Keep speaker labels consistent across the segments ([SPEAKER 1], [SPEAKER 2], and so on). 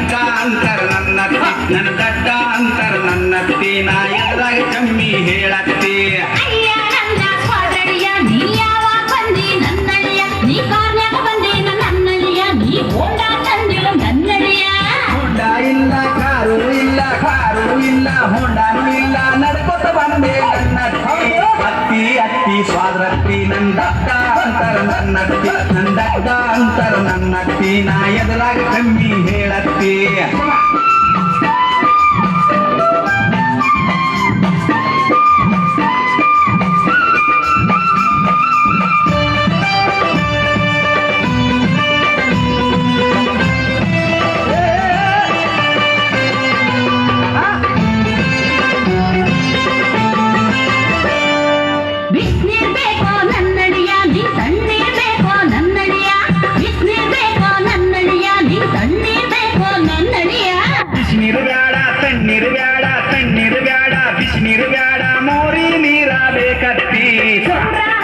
[SPEAKER 1] ದಡ್ಡ ಅಂತಾರ ನನ್ನ ನನ್ನ ದಡ್ಡ ಅಂತಾರ ನನ್ನ ನಾ ಎಲ್ಲಾಗ ಕಮ್ಮಿ ಹೇಳತ್ತಿ ಇಲ್ಲ ಕಾರು ಇಲ್ಲ ಕಾರು ಇಲ್ಲ ಹೊಂಡಾನು ಇಲ್ಲ ನಡ್ಕೊತ ಬಂದೆ ನನ್ನ. ಅತ್ತಿ ಅತ್ತಿ ಸ್ವಾದ್ರತ್ತಿ ನನ್ನ ಅಂತರ ನನ್ನ ನಂದಕ್ಕ ಅಂತರ ನನ್ನ ನಾ ಎದುರಾಗಿ ಕಮ್ಮಿ ಹೇಳತ್ತಿ
[SPEAKER 2] ಕತ್ತಿ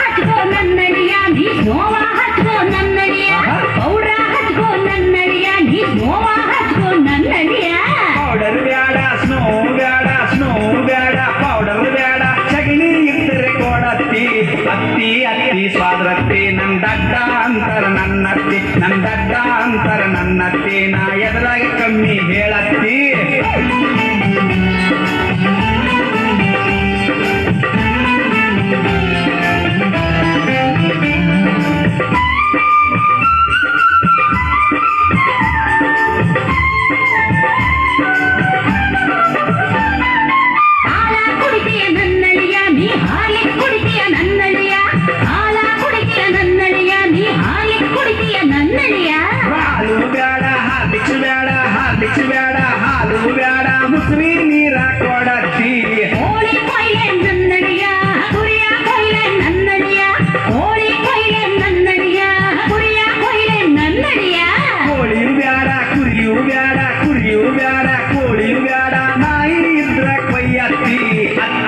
[SPEAKER 2] ಹಚ್ಕೋ ನನ್ನಡಿಯ ನೀ ನೋವ ಹಚ್ಕೋ ನನ್ನಡಿಯ. ಪೌಡ್ರ ಹಚ್ಕೋ ನನ್ನಡಿಯ ನೀ ನೋವ ಹಚ್ಕೋ
[SPEAKER 1] ಪೌಡರ್ ಬ್ಯಾಡ ಸ್ನೋ ಬ್ಯಾಡ ಬ್ಯಾಡ ಪೌಡರ್ ಬೇಡ. ಸಗಣಿ ಇದ್ದರೆ ಕೊಡತ್ತಿ ಅತ್ತಿ ಅತ್ತಿ ಸ್ವಾದ್ರತ್ತಿ ನನ್ನ ಅಂತರ ನನ್ನತ್ತಿ ನನ್ನ ದಡ್ಡ ಅಂತರ ನನ್ನತ್ತಿ. ನಾ ಎದುರಾಗಿ ಕಮ್ಮಿ ಹೇಳತ್ತಿ.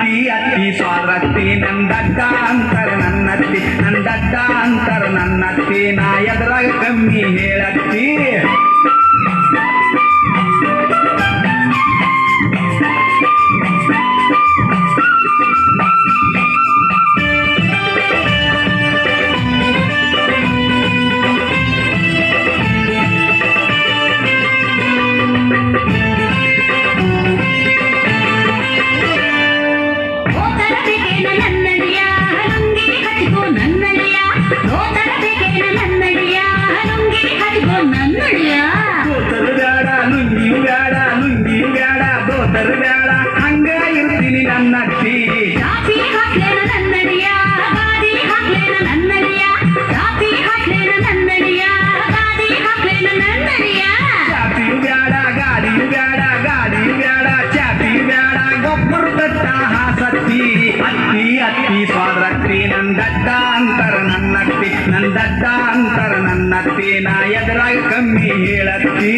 [SPEAKER 1] ಅತಿ ಅತಿ ಸ್ವಾರತಿ ನಂದಗ್ಗಾಂತರ ನನ್ನ Yeah. ನಂದಡ್ಡ ಅಂತರ ನನ್ನ ತೇನ ಎದುರಾಗಿ ಕಮ್ಮಿ ಹೇಳತ್ತಿ.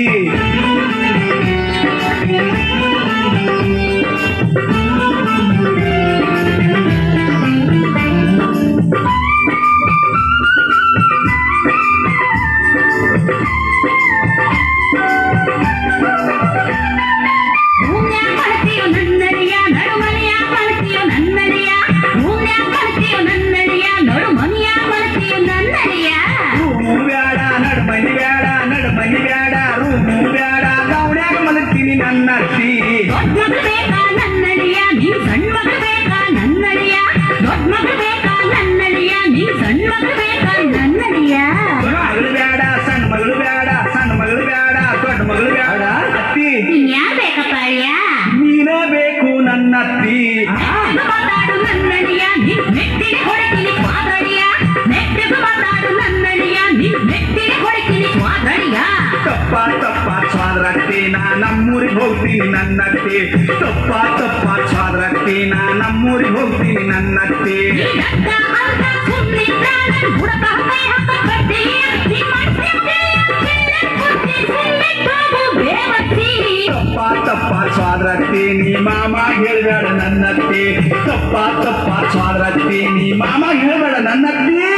[SPEAKER 1] Yeah. ನಾ ನಮ್ಮೂರಿಗೆ ಹೋಗ್ತೀನಿ ನನ್ನತ್ತೆ ತಪ್ಪ ತಪ್ಪ ಚಾದ್ರತ್ತೆ ನಾ ನಮ್ಮೂರಿಗೆ ಹೋಗ್ತೀನಿ ನನ್ನತ್ತೆ ತಪ್ಪ ತಪ್ಪ ಚಾದ್ರತ್ತೆ ನೀ ಮಾಮ ಹೇಳ್ಬೇಡ ನನ್ನತ್ತೆ ತಪ್ಪ ತಪ್ಪ ಚಾದ್ರತ್ತೆ ನೀ ಮಾಮ ಹೇಳ್ಬೇಡ ನನ್ನತ್ತೆ